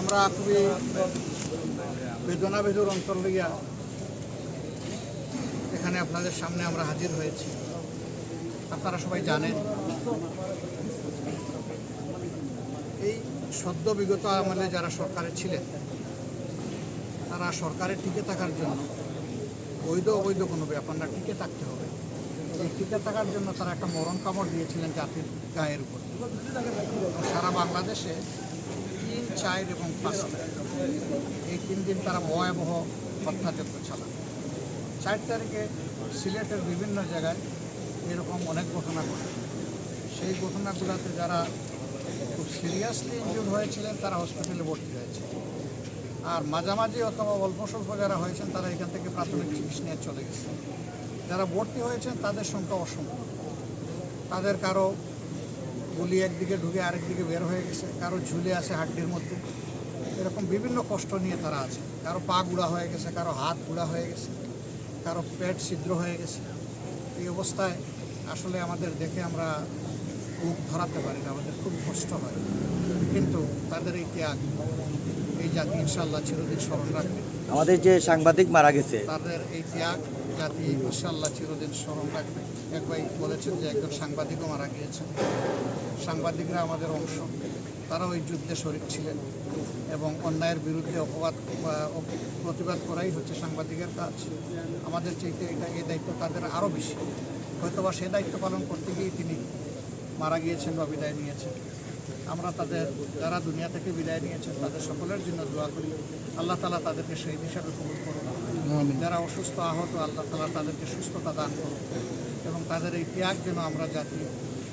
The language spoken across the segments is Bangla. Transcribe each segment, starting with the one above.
আমরা খুবই বেদনা বেদুর অন্তর লইয়া এখানে আপনাদের সামনে আমরা হাজির হয়েছি। আপনারা সবাই জানেন, এই সদ্য বিগত আমলে যারা সরকারে ছিলেন, তারা সরকারে টিকে থাকার জন্য, বৈধ অবৈধ কোনো ব্যাপার না, টিকে থাকতে হবে। এই টিকে থাকার জন্য তারা একটা মরণ কামড় দিয়েছিলেন জাতির গায়ের উপর। বাংলাদেশে তিন, চার এবং পাঁচটা এই তিন দিন তারা ভয়াবহ হত্যাযজ্ঞ চালান চার তারিখে সিলেটের বিভিন্ন জায়গায় এরকম অনেক ঘটনা ঘটে। সেই ঘটনাগুলোতে যারা খুব সিরিয়াসলি ইনজুর হয়েছিলেন, তারা হসপিটালে ভর্তি হয়েছে। আর মাঝামাঝি অথবা অল্প স্বল্প যারা হয়েছেন, তারা এখান থেকে প্রাথমিক চিকিৎসা নিয়ে চলে গেছে। যারা ভর্তি হয়েছেন, তাদের সংখ্যা অসংখ্য তাদের কারও গুলি একদিকে ঢুকে আরেকদিকে বের হয়ে গেছে কারও ঝুলে আছে হাড্ডির মধ্যে। এরকম বিভিন্ন কষ্ট নিয়ে তারা আছে। কারও পা গুঁড়া হয়ে গেছে কারও হাত গুঁড়া হয়ে গেছে কারও পেট ছিদ্র হয়ে গেছে। এই অবস্থায় আসলে আমাদের দেখে আমরা বুক ধরাতে পারি না আমাদের খুব কষ্ট হয়। কিন্তু তাদের এই ত্যাগ এই জাতি ইনশাল্লাহ চিরদিন স্মরণ রাখবে। আমাদের যে সাংবাদিক মারা গেছে। তাদের এই ত্যাগ জাতি ইনশাল্লাহ চিরদিন স্মরণ রাখবে। এক ভাই বলেছেন যে একজন সাংবাদিকও মারা গিয়েছেন সাংবাদিকরা আমাদের অংশ। তারা ওই যুদ্ধে শরিক ছিলেন এবং অন্যায়ের বিরুদ্ধে অপবাদ প্রতিবাদ করাই হচ্ছে সাংবাদিকের কাজ। আমাদের চাইতে এটা এই দায়িত্ব তাদের আরও বেশি। হয়তোবা সে দায়িত্ব পালন করতে গিয়েই তিনি মারা গিয়েছেন বা বিদায় নিয়েছেন। আমরা তাদের যারা দুনিয়া থেকে বিদায় নিয়েছেন তাদের সকলের জন্য দোয়া করি। আল্লাহ তালা তাদেরকে সেই হিসাবে কবুল করুন যারা অসুস্থ আহত আল্লাহ তালা তাদেরকে সুস্থতা দান করুন এবং তাদের এই ত্যাগ যেন আমরা জাতি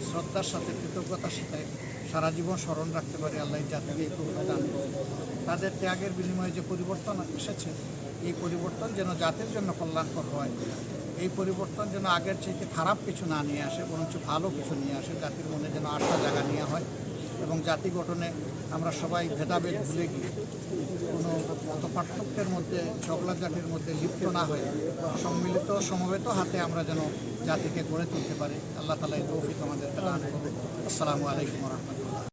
শ্রদ্ধার সাথে কৃতজ্ঞতার সাথে সারা জীবন স্মরণ রাখতে পারে আল্লাহ জাতিকে এই কবুল দান তাদের ত্যাগের বিনিময়ে যে পরিবর্তন এসেছে, এই পরিবর্তন যেন জাতির জন্য কল্যাণকর হয়, এই পরিবর্তন যেন আগের চাইতে খারাপ কিছু না নিয়ে আসে, বরঞ্চ ভালো কিছু নিয়ে আসে, জাতির মনে যেন আশা জায়গা নিয়ে হয়। এবং জাতি গঠনে আমরা সবাই ভেদাভেদ ভুলে গিয়ে কোনো মত পার্থক্যের মধ্যে, ঝগড়া জাতির মধ্যে লিপ্ত না হয়ে সম্মিলিত, সমবেত হাতে আমরা যেন জাতিকে গড়ে তুলতে পারি। আল্লাহ তালা এই তৌফিক আমাদের আসসালামু আলাইকুম রহমতুল্লাহ।